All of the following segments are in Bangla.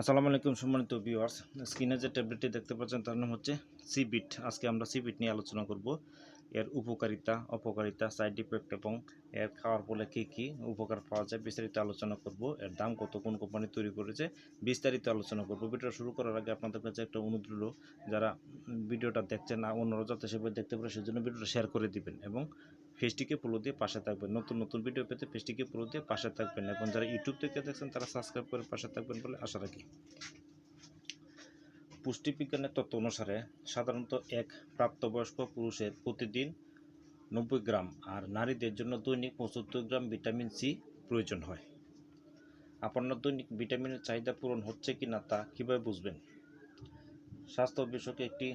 আসসালামু আলাইকুম সম্মানিত ভিউয়ার্স স্ক্রিনে যে ট্যাবলেটটি দেখতে পাচ্ছেন, তার নাম হচ্ছে সিবিট আজকে আমরা সিবিট নিয়ে আলোচনা করব। এর উপকারিতা, অপকারিতা সাইড ইফেক্ট এবং এর খাওয়ার ফলে কী কী উপকার পাওয়া যায় বিস্তারিত আলোচনা করব। এর দাম কত, কোন কোম্পানি তৈরি করেছে বিস্তারিত আলোচনা করব। ভিডিও শুরু করার আগে আপনাদের কাছে একটা অনুরোধ যারা ভিডিওটা দেখছেন না, অন্যরা যাতে সেভাবে দেখতে পারে সেজন্য ভিডিওটা শেয়ার করে দিবেন এবং ফেসটিকে ফলো দিয়ে পাশে থাকবেন। নতুন নতুন ভিডিও পেতে ফেসটিকে ফলো দিয়ে পাশে থাকবেন এবং যারা ইউটিউব থেকে দেখছেন তারা সাবস্ক্রাইব করে পাশে থাকবেন বলে আশা রাখি। পুষ্টিবিজ্ঞানের তত্ত্ব অনুসারে সাধারণত এক প্রাপ্তবয়স্ক পুরুষের প্রতিদিন নব্বই গ্রাম আর নারীদের জন্য দৈনিক পঁচাত্তর গ্রাম ভিটামিন সি প্রয়োজন হয়। আপনার দৈনিক ভিটামিনের চাহিদা পূরণ হচ্ছে কি না তা কীভাবে বুঝবেন? স্বাস্থ্য বিষয়ক একটি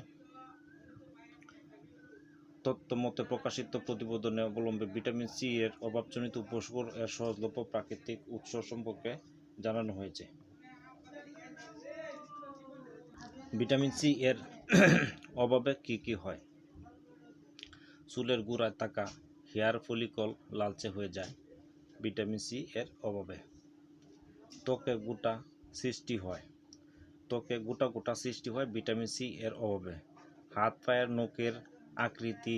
তত্ত্ব মতে প্রকাশিত প্রতিবেদনে অবলম্বে ভিটামিন সি এর অভাবজনিত উপস্কর এর সহজলভ্য প্রাকৃতিক উৎস সম্পর্কে জানানো হয়েছে। ভিটামিন সি এর অভাবে কি কি হয়? চুলের গোড়ায় থাকা, হেয়ার ফলিকল লালচে হয়ে যায়, ভিটামিন সি এর অভাবে। ত্বকে গোটা সৃষ্টি হয়। ত্বকে গোটা গোটা সৃষ্টি হয় ভিটামিন সি এর অভাবে। হাত, পায়ের, নখের আকৃতি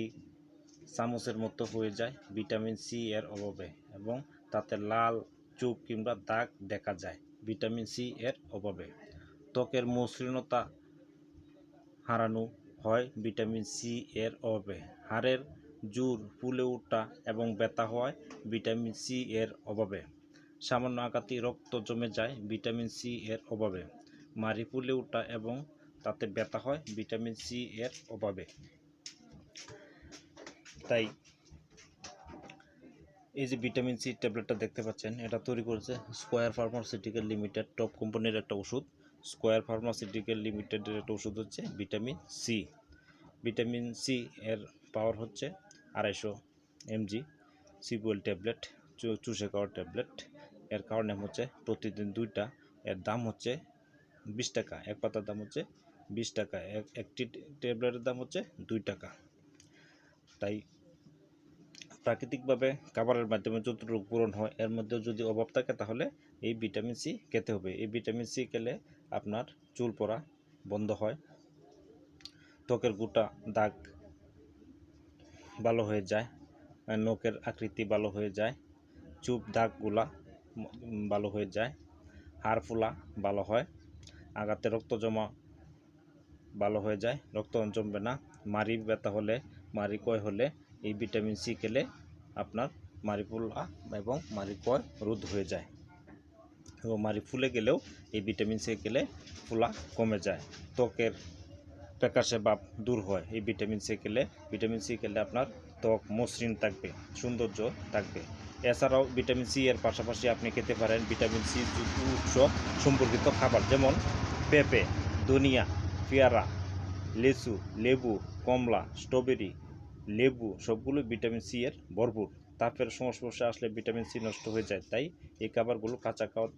চামচের মতো হয়ে যায় ভিটামিন সি এর অভাবে এবং তাতে লাল চোখ কিংবা দাগ দেখা যায় ভিটামিন সি এর অভাবে। ত্বকের মসৃণতা হারানো হয় ভিটামিন সি এর অভাবে। হাড়ের জোর ফুলে ওঠা এবং ব্যথা হয় ভিটামিন সি এর অভাবে। সামান্য আঘাতে রক্ত জমে যায় ভিটামিন সি এর অভাবে। মারি ফুলে ওঠা এবং তাতে ব্যথা হয় ভিটামিন সি এর অভাবে। তাই এই যে ভিটামিন সি ট্যাবলেটটা দেখতে পাচ্ছেন, এটা তৈরি করেছে স্কোয়ার ফার্মাসিউটিক্যাল লিমিটেড, টপ কোম্পানির একটা ওষুধ। স্কোয়ার ফার্মাসিউটিক্যাল লিমিটেডের একটা ওষুধ হচ্ছে ভিটামিন সি। ভিটামিন সি এর পাওয়ার হচ্ছে আড়াইশো এমজি সিবুয়েল ট্যাবলেট চুষে খাওয়ার ট্যাবলেট এর কারণে হচ্ছে প্রতিদিন দুইটা। এর দাম হচ্ছে বিশ টাকা। এক পাতার দাম হচ্ছে বিশ টাকা। এক, একটি ট্যাবলেটের দাম হচ্ছে দুই টাকা। তাই প্রাকৃতিকভাবে খাবারের মাধ্যমে যতটুকু পূরণ হয়, এর মধ্যে যদি অভাব থাকে তাহলে এই ভিটামিন সি খেতে হবে। এই ভিটামিন সি খেলে আপনার চুল পড়া বন্ধ হয়। ত্বকের গোটা দাগ ভালো হয়ে যায়, নখের আকৃতি ভালো হয়ে যায়, চুপ দাগগুলা ভালো হয়ে যায় হাড় ফোলা ভালো হয়, আঘাতে রক্ত জমা ভালো হয়ে যায়, রক্ত জমবে না মারি ব্যথা হলে মারি কয় হলে এই ভিটামিন সি খেলে আপনার মারি ফুলা এবং মারি কয় রোধ হয়ে যায়। এবং মারি ফুলে গেলেও এই ভিটামিন সি খেলে ফুলা কমে যায়। ত্বকের প্যাকাশে ভাব দূর হয়। এই ভিটামিন সি খেলে, ভিটামিন সি খেলে আপনার ত্বক মসৃণ থাকবে, সৌন্দর্য থাকবে। এছাড়াও ভিটামিন সি এর পাশাপাশি আপনি খেতে পারেন ভিটামিন সি উৎস সম্পর্কিত খাবার, যেমন পেঁপে, ধনিয়া, পেয়ারা, লেচু, লেবু, কমলা, স্ট্রবেরি, লেবু সবগুলো ভিটামিন সি এর ভরপুর। তাপের সংস্পর্শে আসলে ভিটামিন সি নষ্ট হয়ে যায়, তাই এই খাবারগুলো কাঁচা খাওয়া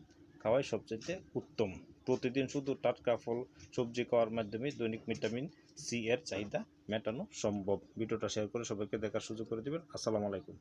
খাওয়াই সবচেয়ে উত্তম। প্রতিদিন শুধু টাটকা ফল, সবজি খাওয়ার মাধ্যমে দৈনিক ভিটামিন সি এর চাহিদা মেটানো সম্ভব। ভিডিওটা শেয়ার করে সবাইকে দেখার সুযোগ করে দেবেন। আসসালামু আলাইকুম।